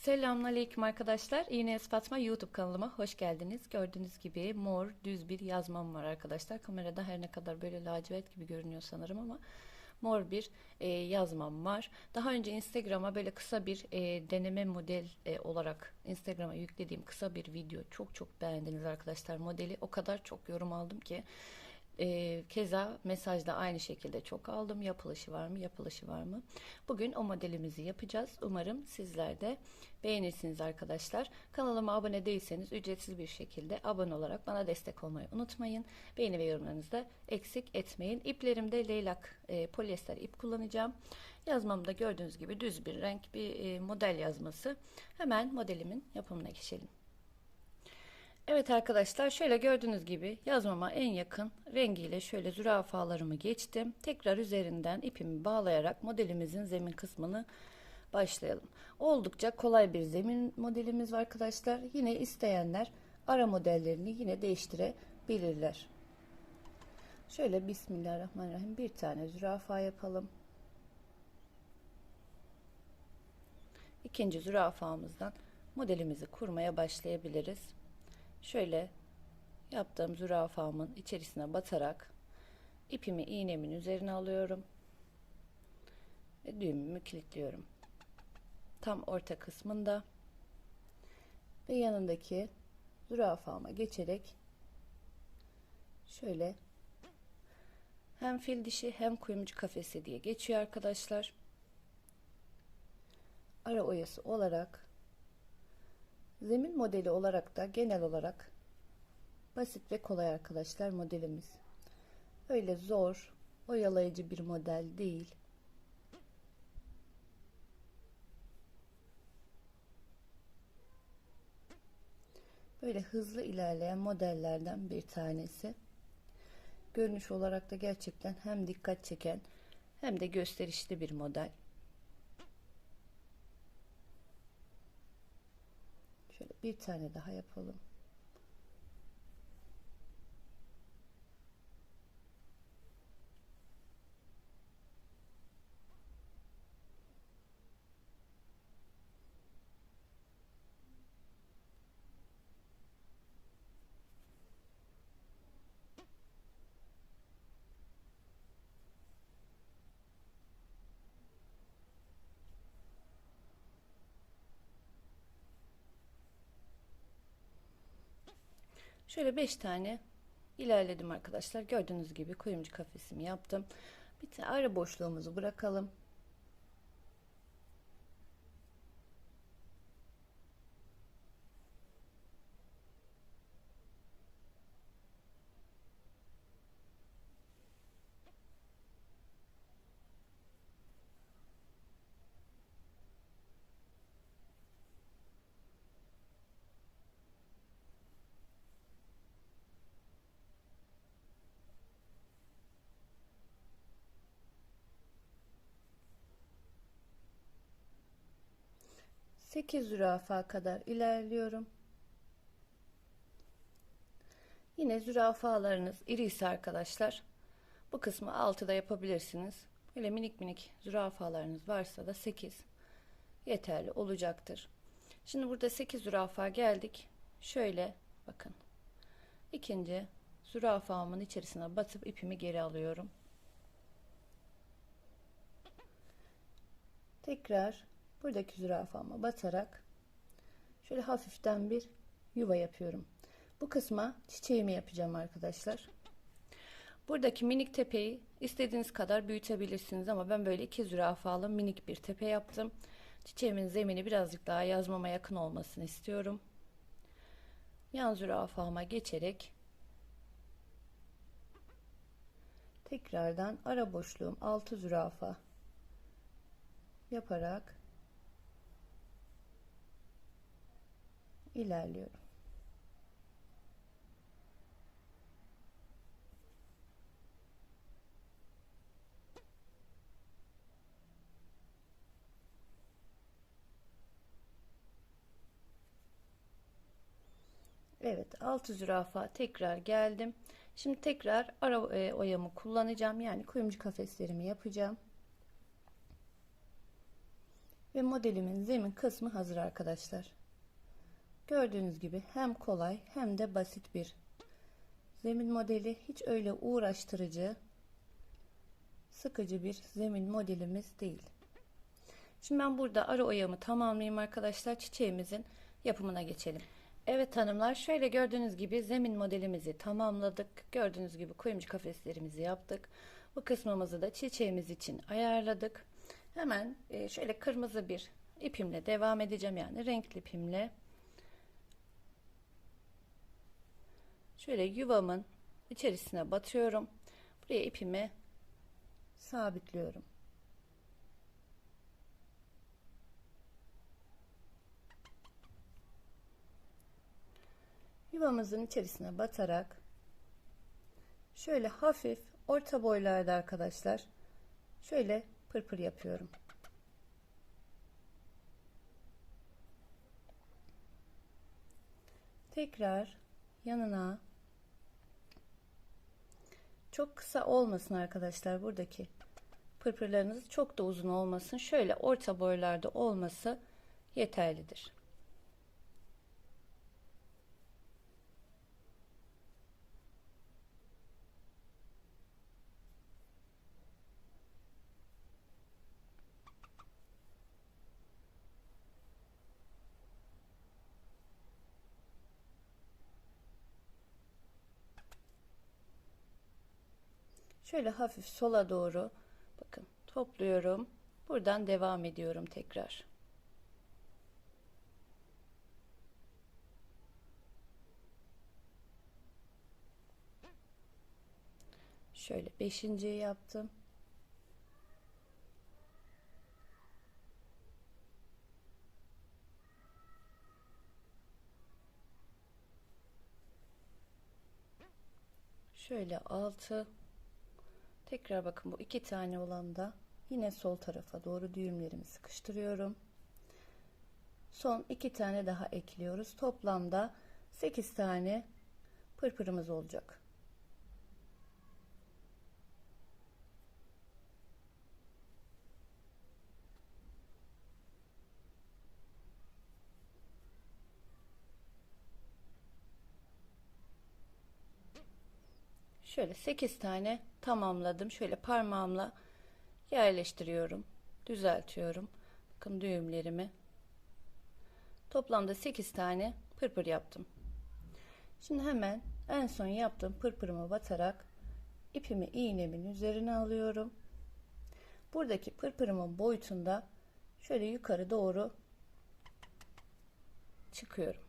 Selamünaleyküm arkadaşlar. İğneyaz Fatma YouTube kanalıma hoş geldiniz. Gördüğünüz gibi mor düz bir yazmam var arkadaşlar. Kamerada her ne kadar böyle lacivert gibi görünüyor sanırım ama mor bir e, yazmam var. Daha önce Instagram'a böyle kısa bir e, deneme model e, olarak Instagram'a yüklediğim kısa bir video çok çok beğendiniz arkadaşlar modeli. O kadar çok yorum aldım ki e, keza mesajda aynı şekilde çok aldım. Yapılışı var mı? Yapılışı var mı? Bugün o modelimizi yapacağız. Umarım sizler de beğenirsiniz arkadaşlar. Kanalıma abone değilseniz ücretsiz bir şekilde abone olarak bana destek olmayı unutmayın. Beğeni ve yorumlarınızı da eksik etmeyin. İplerimde leylak e, polyester ip kullanacağım. Yazmamda gördüğünüz gibi düz bir renk bir e, model yazması. Hemen modelimin yapımına geçelim. Evet arkadaşlar şöyle gördüğünüz gibi yazmama en yakın rengiyle şöyle zürafalarımı geçtim. Tekrar üzerinden ipimi bağlayarak modelimizin zemin kısmını başlayalım. Oldukça kolay bir zemin modelimiz var arkadaşlar. Yine isteyenler ara modellerini yine değiştirebilirler. Şöyle Bismillahirrahmanirrahim bir tane zürafa yapalım. İkinci zürafamızdan modelimizi kurmaya başlayabiliriz şöyle yaptığım zürafamın içerisine batarak ipimi iğnemin üzerine alıyorum ve düğümümü kilitliyorum. Tam orta kısmında ve yanındaki zürafama geçerek şöyle hem fil dişi hem kuyumcu kafesi diye geçiyor arkadaşlar. Ara oyası olarak Zemin modeli olarak da genel olarak basit ve kolay arkadaşlar modelimiz. Öyle zor, oyalayıcı bir model değil. Böyle hızlı ilerleyen modellerden bir tanesi. Görünüş olarak da gerçekten hem dikkat çeken hem de gösterişli bir model. Şöyle bir tane daha yapalım. Şöyle 5 tane ilerledim arkadaşlar. Gördüğünüz gibi kuyumcu kafesimi yaptım. Bir tane ara boşluğumuzu bırakalım. 8 zürafa kadar ilerliyorum. Yine zürafalarınız iri ise arkadaşlar bu kısmı 6'da yapabilirsiniz. Böyle minik minik zürafalarınız varsa da 8 yeterli olacaktır. Şimdi burada 8 zürafa geldik. Şöyle bakın. İkinci zürafamın içerisine batıp ipimi geri alıyorum. Tekrar buradaki zürafama batarak şöyle hafiften bir yuva yapıyorum. Bu kısma çiçeğimi yapacağım arkadaşlar. Buradaki minik tepeyi istediğiniz kadar büyütebilirsiniz ama ben böyle iki zürafalı minik bir tepe yaptım. Çiçeğimin zemini birazcık daha yazmama yakın olmasını istiyorum. Yan zürafama geçerek tekrardan ara boşluğum 6 zürafa yaparak ilerliyorum. Evet altı zürafa tekrar geldim. Şimdi tekrar ara e, oyamı kullanacağım. Yani kuyumcu kafeslerimi yapacağım. Ve modelimin zemin kısmı hazır arkadaşlar. Gördüğünüz gibi hem kolay hem de basit bir zemin modeli. Hiç öyle uğraştırıcı, sıkıcı bir zemin modelimiz değil. Şimdi ben burada ara oyamı tamamlayayım arkadaşlar. Çiçeğimizin yapımına geçelim. Evet hanımlar şöyle gördüğünüz gibi zemin modelimizi tamamladık. Gördüğünüz gibi kuyumcu kafeslerimizi yaptık. Bu kısmımızı da çiçeğimiz için ayarladık. Hemen e, şöyle kırmızı bir ipimle devam edeceğim yani renkli ipimle. Şöyle yuvamın içerisine batıyorum. Buraya ipimi sabitliyorum. Yuvamızın içerisine batarak şöyle hafif orta boylarda arkadaşlar şöyle pırpır yapıyorum. Tekrar yanına çok kısa olmasın arkadaşlar buradaki pırpırlarınız çok da uzun olmasın. Şöyle orta boylarda olması yeterlidir. Şöyle hafif sola doğru bakın topluyorum. Buradan devam ediyorum tekrar. Şöyle beşinciyi yaptım. Şöyle altı Tekrar bakın bu iki tane olan da yine sol tarafa doğru düğümlerimi sıkıştırıyorum. Son iki tane daha ekliyoruz. Toplamda 8 tane pırpırımız olacak. Şöyle 8 tane tamamladım. Şöyle parmağımla yerleştiriyorum. Düzeltiyorum. Bakın düğümlerimi. Toplamda 8 tane pırpır yaptım. Şimdi hemen en son yaptığım pırpırımı batarak ipimi iğnemin üzerine alıyorum. Buradaki pırpırımın boyutunda şöyle yukarı doğru çıkıyorum.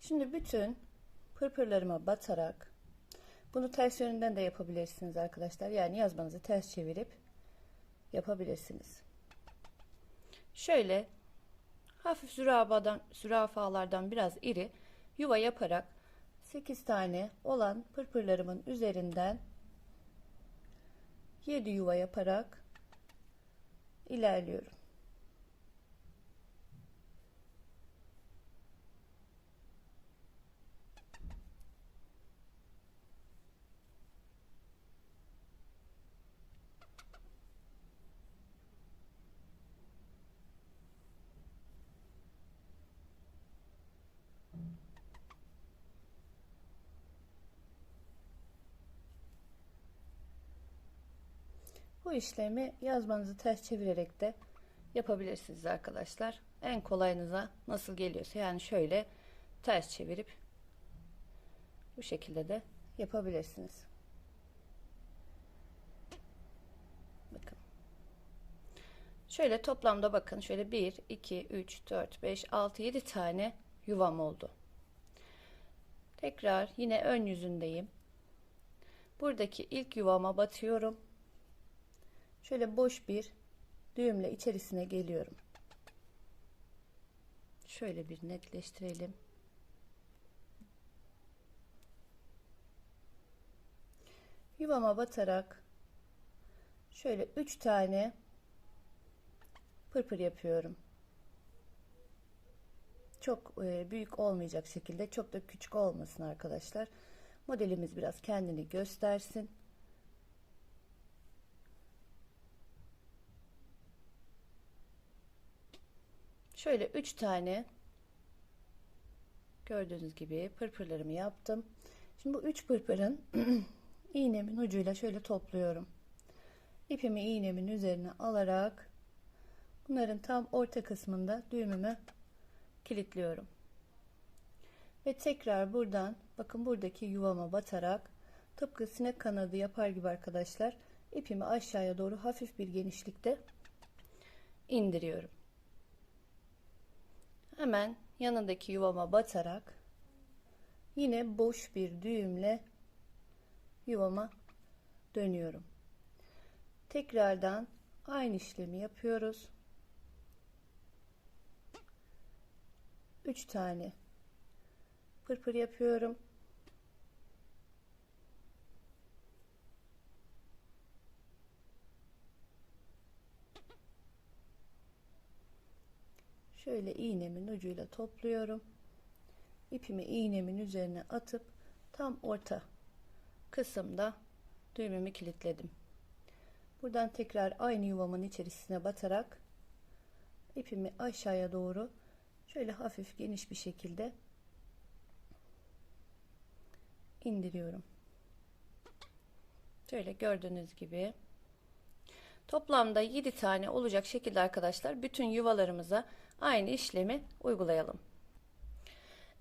Şimdi bütün pırpırlarıma batarak bunu ters yönünden de yapabilirsiniz arkadaşlar. Yani yazmanızı ters çevirip yapabilirsiniz. Şöyle hafif zürafadan, zürafalardan biraz iri yuva yaparak 8 tane olan pırpırlarımın üzerinden 7 yuva yaparak ilerliyorum. Bu işlemi yazmanızı ters çevirerek de yapabilirsiniz arkadaşlar. En kolayınıza nasıl geliyorsa yani şöyle ters çevirip bu şekilde de yapabilirsiniz. Bakın. Şöyle toplamda bakın şöyle 1, 2, 3, 4, 5, 6, 7 tane yuvam oldu. Tekrar yine ön yüzündeyim. Buradaki ilk yuvama batıyorum şöyle boş bir düğümle içerisine geliyorum. Şöyle bir netleştirelim. Yuvama batarak şöyle 3 tane pırpır yapıyorum. Çok e, büyük olmayacak şekilde çok da küçük olmasın arkadaşlar. Modelimiz biraz kendini göstersin. Şöyle 3 tane gördüğünüz gibi pırpırlarımı yaptım. Şimdi bu 3 pırpırın iğnemin ucuyla şöyle topluyorum. İpimi iğnemin üzerine alarak bunların tam orta kısmında düğümümü kilitliyorum. Ve tekrar buradan bakın buradaki yuvama batarak tıpkı sinek kanadı yapar gibi arkadaşlar ipimi aşağıya doğru hafif bir genişlikte indiriyorum. Hemen yanındaki yuvama batarak yine boş bir düğümle yuvama dönüyorum. Tekrardan aynı işlemi yapıyoruz. 3 tane pırpır yapıyorum. Şöyle iğnemin ucuyla topluyorum. İpimi iğnemin üzerine atıp tam orta kısımda düğümümü kilitledim. Buradan tekrar aynı yuvamın içerisine batarak ipimi aşağıya doğru şöyle hafif geniş bir şekilde indiriyorum. Şöyle gördüğünüz gibi toplamda 7 tane olacak şekilde arkadaşlar bütün yuvalarımıza aynı işlemi uygulayalım.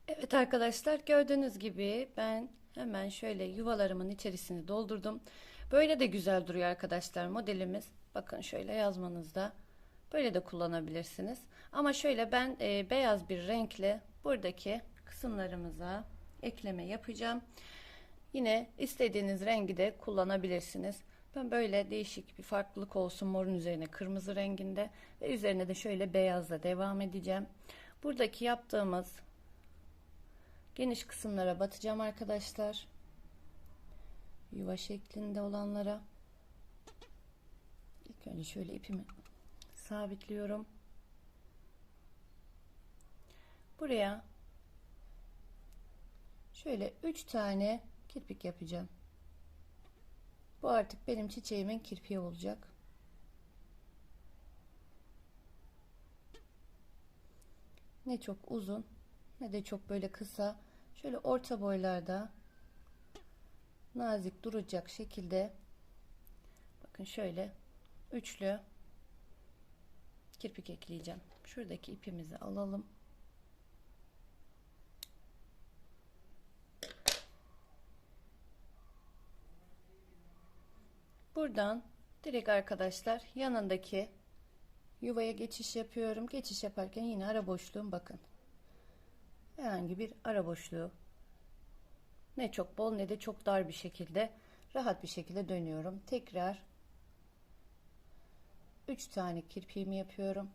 Evet arkadaşlar gördüğünüz gibi ben hemen şöyle yuvalarımın içerisini doldurdum. Böyle de güzel duruyor arkadaşlar modelimiz. Bakın şöyle yazmanızda böyle de kullanabilirsiniz. Ama şöyle ben e, beyaz bir renkle buradaki kısımlarımıza ekleme yapacağım. Yine istediğiniz rengi de kullanabilirsiniz. Ben böyle değişik bir farklılık olsun morun üzerine kırmızı renginde ve üzerine de şöyle beyazla devam edeceğim. Buradaki yaptığımız geniş kısımlara batacağım arkadaşlar. Yuva şeklinde olanlara. İlk önce şöyle ipimi sabitliyorum. Buraya şöyle 3 tane kirpik yapacağım. Bu artık benim çiçeğimin kirpiği olacak. Ne çok uzun ne de çok böyle kısa. Şöyle orta boylarda nazik duracak şekilde bakın şöyle üçlü kirpik ekleyeceğim. Şuradaki ipimizi alalım. Buradan direkt arkadaşlar yanındaki yuvaya geçiş yapıyorum. Geçiş yaparken yine ara boşluğum bakın. Herhangi bir ara boşluğu ne çok bol ne de çok dar bir şekilde rahat bir şekilde dönüyorum. Tekrar 3 tane kirpiğimi yapıyorum.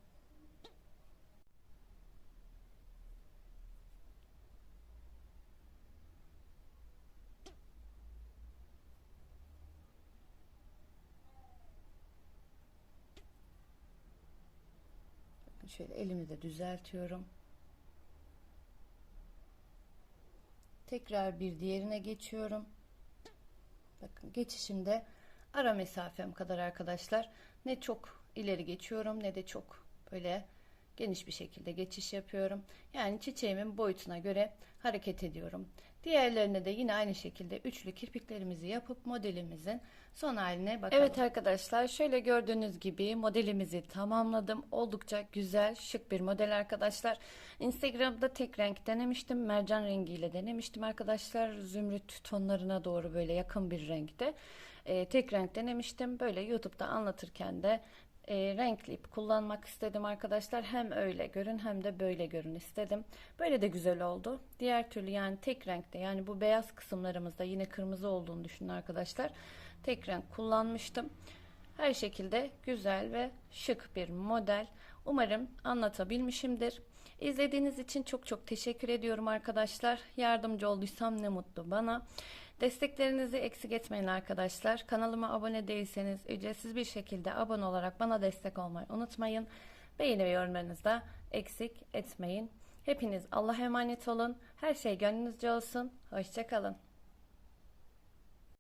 Şöyle elimi de düzeltiyorum. Tekrar bir diğerine geçiyorum. Bakın geçişimde ara mesafem kadar arkadaşlar. Ne çok ileri geçiyorum ne de çok böyle geniş bir şekilde geçiş yapıyorum. Yani çiçeğimin boyutuna göre hareket ediyorum. Diğerlerine de yine aynı şekilde üçlü kirpiklerimizi yapıp modelimizin son haline bakalım. Evet arkadaşlar şöyle gördüğünüz gibi modelimizi tamamladım. Oldukça güzel şık bir model arkadaşlar. Instagram'da tek renk denemiştim. Mercan rengiyle denemiştim arkadaşlar. Zümrüt tonlarına doğru böyle yakın bir renkte. Ee, tek renk denemiştim. Böyle YouTube'da anlatırken de e, renkli ip kullanmak istedim arkadaşlar. Hem öyle görün hem de böyle görün istedim. Böyle de güzel oldu. Diğer türlü yani tek renkte yani bu beyaz kısımlarımızda yine kırmızı olduğunu düşünün arkadaşlar. Tek renk kullanmıştım. Her şekilde güzel ve şık bir model. Umarım anlatabilmişimdir. İzlediğiniz için çok çok teşekkür ediyorum arkadaşlar. Yardımcı olduysam ne mutlu bana. Desteklerinizi eksik etmeyin arkadaşlar. Kanalıma abone değilseniz ücretsiz bir şekilde abone olarak bana destek olmayı unutmayın. Beğeni ve yorumlarınızı da eksik etmeyin. Hepiniz Allah'a emanet olun. Her şey gönlünüzce olsun. Hoşçakalın.